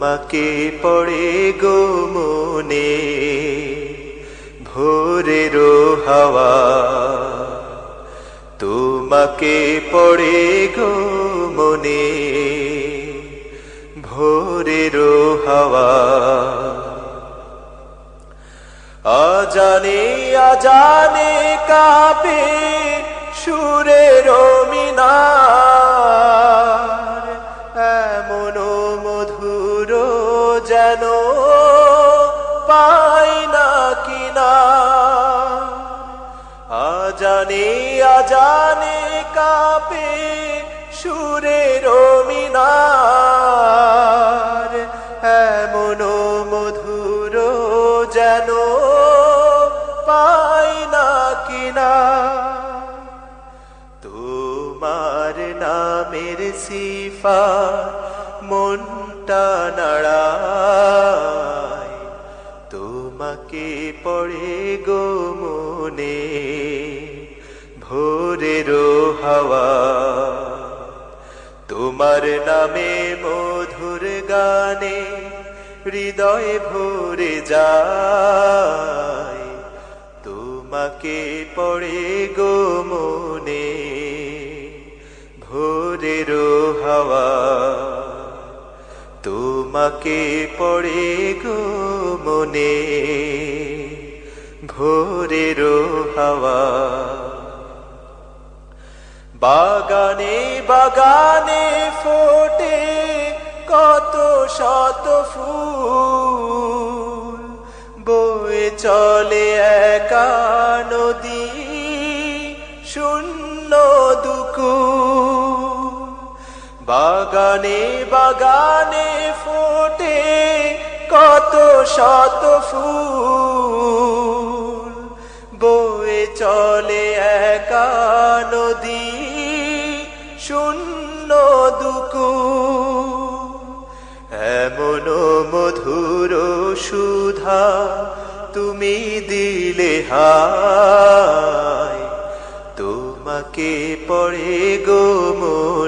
তোমাকে পড়ে গো মনে, ভোরের হাওয়া। তোমাকে পড়ে গো মনে, ভোরের হাওয়া। আজানে আজানে কাপে সুরের মিনার এমন যেন পাই না কিনা। আজানে আজানে কাপে সুরের মিনার। এমন মধুর যেন পাই না কিনা। তোমার নামের সিফা মনটা নাড়ায়। তোমাকে পড়ে গো মনে ভোরের হাওয়া। তোমার নামে মধুর গানে হৃদয় ভরে যায়। তোমাকে পড়ে গো মনে তোমাকে পড়ে গো মনে, ভোরের হাওয়া। বাগানে বাগানে ফোটে কত শত ফুল, বয়ে চলে একা নদী, শূন্য দুকু বাগানে বাগানে ফোটে কত শত ফুল। বয়ে চলে একা নদী, শূন্য দুকু এমন মধুর সুধা তুমি দিলে হায়, তোমাকে পড়ে গো মনে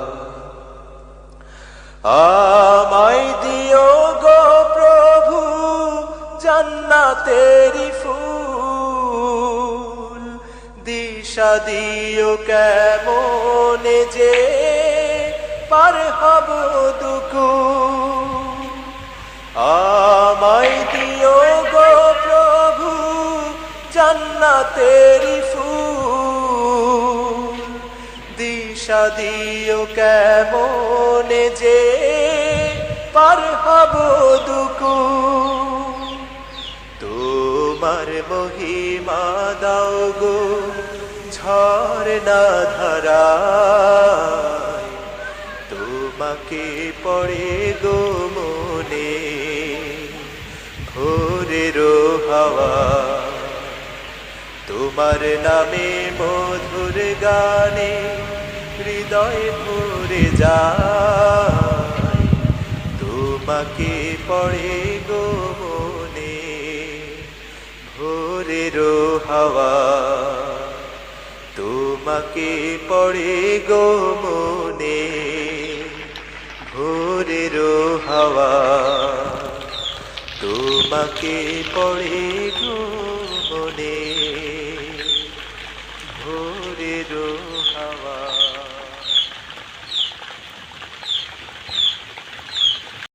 দিশা দিও কেমন যে পার হব দুকু আমায় দিও গো প্রভু জান্নাতেরি ফুল। দিশা দিও কেমন যে পার হব দুকু তোমার মহিমা দাও গো ঝর্ণা ধারায়, তোমাকে পড়ে গো মনে, ভোরের হাওয়া। তোমার নামে মধুর গানে হৃদয় ভরে যায়, তোমাকে পড়ে গো তোমাকে পড়ে গো মনে ভোরের হাওয়া তোমাকে পড়ে